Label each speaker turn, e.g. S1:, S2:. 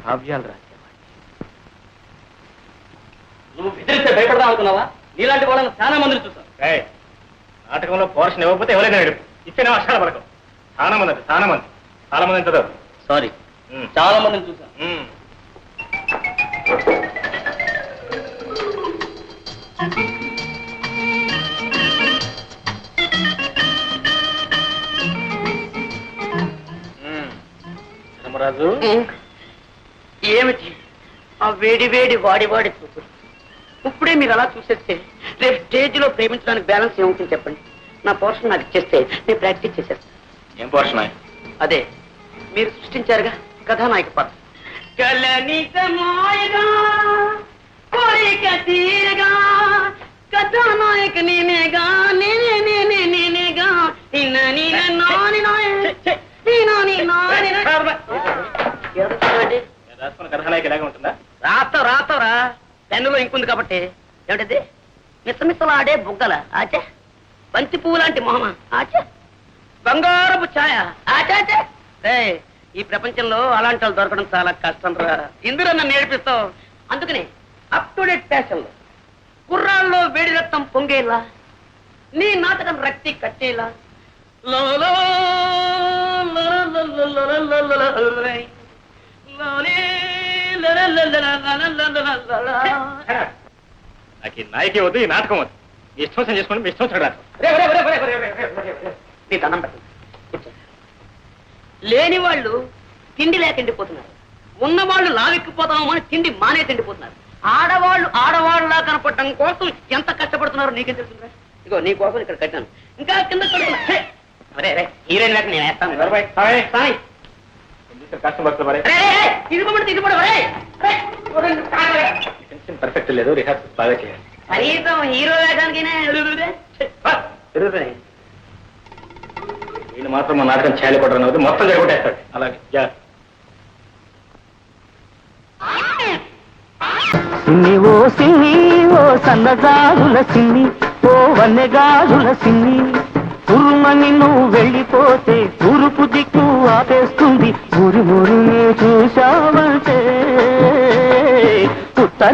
S1: కావ్యాలు రాసేవాడిని
S2: నువ్వు బెదిరిస్తే భయపడదాం అనుకున్నావా? నీలాంటి వాళ్ళని చాలా మందిని చూసాను
S1: ఏయ్, నాటకంలో పోర్షన్ ఇవ్వకపోతే ఎవరైనా ఏడుపు ఇచ్చిన వర్షాల పడకం. చాలా మంది అంటే చాలా మంది. చాలా మంది ఉంటుందో
S2: సారీ చాలా మందిని చూసాను
S1: ధర్మరాజు
S3: ఏమిటి? ఆ వేడి వేడి వాడి వాడి చూపులు. ఇప్పుడే మీరు అలా చూసేస్తే రేపు స్టేజ్లో ప్రేమించడానికి బ్యాలెన్స్ ఏముంటుంది చెప్పండి? నా పోర్షన్ నాకు ఇచ్చేస్తే నేను ప్రాక్టీస్ చేసేస్తాను
S1: ఏం పోర్షన్
S3: అదే మీరు సృష్టించారుగా కథానాయక పాత్ర. కలనితమాయగా కోరిక తీరగా కథానాయక నేనేగా రాస్తావు రాస్తావురా పెన్నులో ఇంకుంది కాబట్టి ఏమిటది మిసమిసలాడే బుగ్గల ఆచే బంతి పువ్వు లాంటి మొహమ ఆచే బంగారపు ఛాయ ఆచాచే రే ఈ ప్రపంచంలో అలాంటి వాళ్ళు దొరకడం చాలా కష్టం రా ఇందులో నన్ను నేర్పిస్తావు అందుకని అప్ టు డేట్ ఫ్యాషన్ కుర్రాల్లో వేడి రక్తం పొంగేలా నీ నాటకం రక్తి కట్టేలా
S1: నాకు ఈ నాయకే వద్దు ఈ నాటకం వద్దు. మీ ఇష్టం చేసుకోండి మీ ఇష్టం వచ్చిన రాసుకోండి.
S3: నీ దండం పెట్టండి. కూర్చో. లేని వాళ్ళు తిండి లేక ఎండిపోతున్నారు ఉన్నవాళ్ళు లావెక్కిపోతామో అని తిండి మానే తిండిపోతున్నారు. ఆడవాళ్ళు ఆడవాళ్ళలా కనపడటం కోసం ఎంత కష్టపడుతున్నారో నీకేం తెలుస్తుందా ఇగో నీ కోసం ఇక్కడ కట్టాను. ఇంకా కింద కడుతున్నా. అరే రే హీరోయిన్ లేక నేను వేస్తాను. కస్టమర్స్ టెన్షన్
S1: పర్ఫెక్ట్ లేదు నాటకం చేయాలి కొట్టడం అవుతుంది మొత్తం జరగొట్టేస్తాడు అలాగే
S4: సిన్ని ఓ సిన్ని ఓ సన్నగాజుల సిన్ని ఓ వన్నెగాజుల సిన్ని ఉరుమని నువ్వు వెళ్ళి ఊరు ఊరిని చూసావా